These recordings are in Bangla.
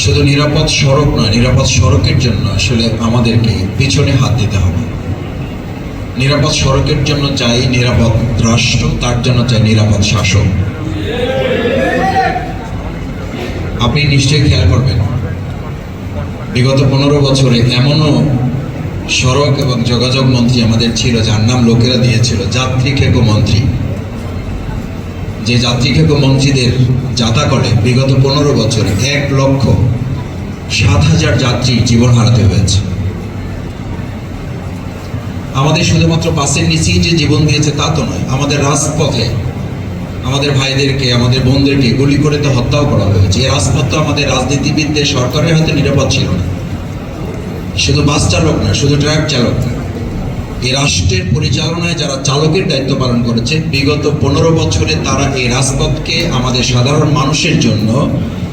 শুধু নিরাপদ সড়ক নয়, নিরাপদ সড়কের জন্য আসলে আমাদেরকে পিছনে হাত দিতে হবে। নিরাপদ সড়কের জন্য চাই নিরাপদ রাষ্ট্র, তার জন্য চাই নিরাপদ শাসক। আপনি নিশ্চয়ই খেয়াল করবেন, বিগত পনেরো বছরে এমনও সড়ক এবং যোগাযোগ মন্ত্রী আমাদের ছিল, যার নাম লোকেরা দিয়েছিল, যাত্রী খেকো মন্ত্রী। যে যাত্রী খেকো মন্ত্রীদের যাতা করে বিগত পনেরো বছরে এক লক্ষ সাত হাজার যাত্রী জীবন হারাতে হয়েছে। আমাদের শুধুমাত্র বাসের নিচেই যে জীবন দিয়েছে তা তো নয়, আমাদের রাজপথে আমাদের ভাইদেরকে, আমাদের বোনদেরকে গুলি করে তো হত্যাও করা হয়েছে। এই রাজপথ তো আমাদের রাজনীতিবিদদের সরকারের হাতে নিরাপদ ছিল না। শুধু বাস চালক না, শুধু ট্রাক চালক না এই রাষ্ট্রের পরিচালনায় যারা চালকের দায়িত্ব পালন করেছে বিগত পনেরো বছরে তারা এই রাজপথকে আমাদের সাধারণ মানুষের জন্য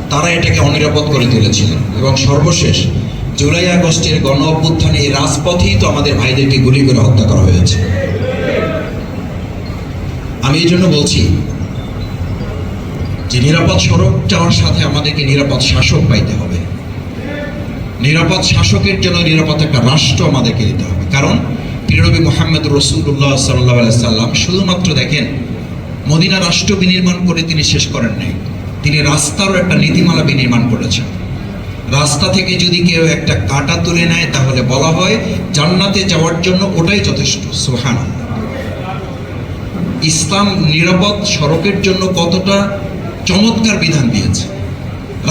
তারা এটাকে অনিরাপদ করে তুলেছিলেন এবং সর্বশেষ জুলাই আগস্টের গণ অভ্যুত্থানে এই রাজপথেই তো আমাদের ভাইদেরকে গুলি করে হত্যা করা হয়েছে। আমি এই জন্য বলছি যে নিরাপদ সড়ক যাওয়ার সাথে আমাদেরকে নিরাপদ শাসক পাইতে হবে। নিরাপদ শাসকের জন্য নিরাপদ একটা রাষ্ট্র আমাদেরকে দিতে হবে। কারণ প্রিয়নবী মোহাম্মদ রসুল্লাহ সাল্লাহ সাল্লাম, শুধুমাত্র দেখেন, মদিনা রাষ্ট্র বিনির্মাণ করে তিনি শেষ করেন নাই। তিনি রাস্তারও একটা নীতিমালা বিনির্মাণ করেছেন। রাস্তা থেকে যদি কেউ একটা কাটা তুলে নেয়, তাহলে বলা হয় জান্নাতে যাওয়ার জন্য ওটাই যথেষ্ট। সোহান ইসলাম নিরাপদ সড়কের জন্য কতটা চমৎকার বিধান দিয়েছে।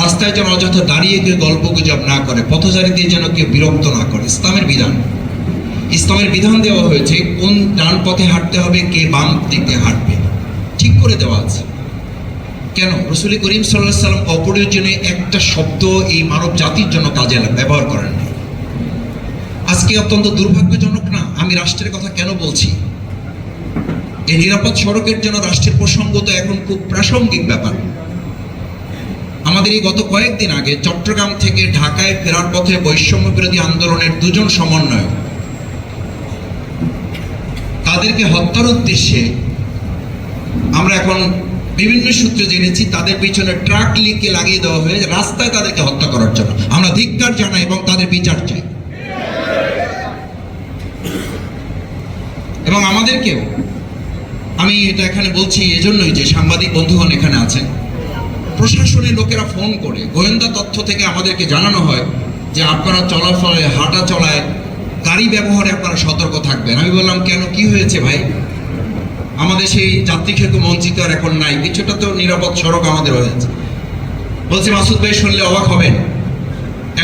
রাস্তায় যেন অযথা দাঁড়িয়ে কেউ গল্প গুজব না করে, পথচারীদের যেন কেউ বিরক্ত না করে, ইসলামের বিধান। ইসলামের বিধান দেওয়া হয়েছে, কোন ডান পথে হাঁটতে হবে, কে বাম দিকে হাঁটবে। ঠিক করে দেওয়া আছে। কেন? রসুল করিম সাল্লাহ সাল্লাম অপরিজনে একটা শব্দ এই মানব জাতির জন্য কাজে ব্যবহার করেন নাই। আজকে অত্যন্ত দুর্ভাগ্যজনক না? আমি রাষ্ট্রের কথা কেন বলছি? এই নিরাপদ সড়কের জন্য রাষ্ট্রের প্রসঙ্গ তো এখন খুব প্রাসঙ্গিক ব্যাপার। আমাদের এই গত কয়েকদিন আগে চট্টগ্রাম থেকে ঢাকায় ফেরার পথে বৈষম্য বিরোধী আন্দোলনের দুজন সমন্বয়ক তাদেরকে হত্যার উদ্দেশ্যে আমরা এখন বিভিন্ন সূত্রে জেনেছি, তাদের পিছনে ট্রাক লিকে লাগিয়ে দেওয়া হয়ে রাস্তায় তাদেরকে হত্যা করার জন্য। আমরা ধিক্কার জানাই এবং তাদের বিচার চাই। এবং আমাদেরকেও, আমি এটা এখানে বলছি এজন্যই যে সাংবাদিক বন্ধুগণ এখানে আছেন, প্রশাসনের লোকেরা ফোন করে, গোয়েন্দা তথ্য থেকে আমাদেরকে জানানো হয় যে আপনারা চলাফলে, হাঁটা চলায় গাড়ি ব্যবহারে আপনারা সতর্ক থাকবেন। আমি বললাম, কেন? কি হয়েছে ভাই? আমাদের সেই যাত্রী খেকো মঞ্চিত আর এখন নাই। কিছুটা তো নিরাপদ সড়ক আমাদের হয়েছে বলছি, মাসুদ ভাই, শুনলে অবাক হবেন।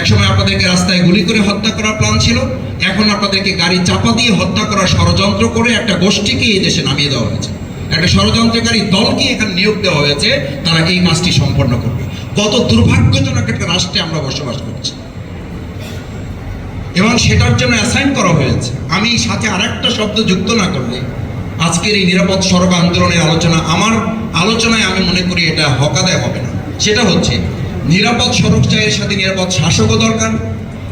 একসময় আপনাদেরকে রাস্তায় গুলি করে হত্যা করার প্ল্যান ছিল। এখন আপনাদেরকে গাড়ি চাপা দিয়ে হত্যা করার ষড়যন্ত্র করে একটা গোষ্ঠীকে এই দেশে নামিয়ে দেওয়া হয়েছে। একটা ষড়যন্ত্রকারী দলকে এখানে নিয়োগ দেওয়া হয়েছে। তারা এই কাজটি সম্পন্ন করবে। কত দুর্ভাগ্যজনক একটা রাষ্ট্রে আমরা বসবাস করছি। এবং সেটার জন্য অ্যাসাইন করা হয়েছে। আমি সাথে আরেকটা শব্দ যুক্ত না করলে আজকের এই নিরাপদ সড়ক আন্দোলনের আলোচনা আমার আলোচনায় আমি মনে করি এটা হকাদায় হবে না। সেটা হচ্ছে, নিরাপদ সড়ক চাইয়ের সাথে নিরাপদ শাসকও দরকার,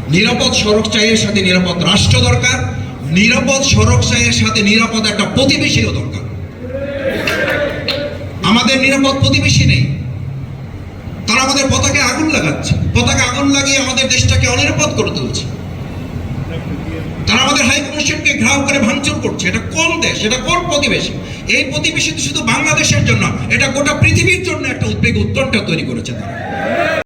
নিরাপদ সড়ক চাইয়ের সাথে নিরাপদ রাষ্ট্র দরকার, নিরাপদ সড়ক চাইয়ের সাথে নিরাপদ একটা প্রতিবেশীও দরকার। আমাদের নিরাপদ প্রতিবেশী নেই। তারা আমাদের পতাকে আগুন লাগাচ্ছে। পতাকে আগুন লাগিয়ে আমাদের দেশটাকে অনিরাপদ করে তুলছে। তারা আমাদের হাই কমিশনকে ঘ্রাও করে ভাঙচুর করছে। এটা কোন দেশ? এটা কোন প্রতিবেশী? এই প্রতিবেশী শুধু বাংলাদেশের জন্য, এটা গোটা পৃথিবীর জন্য একটা উদ্বেগ উত্তরটা তৈরি করেছে তারা।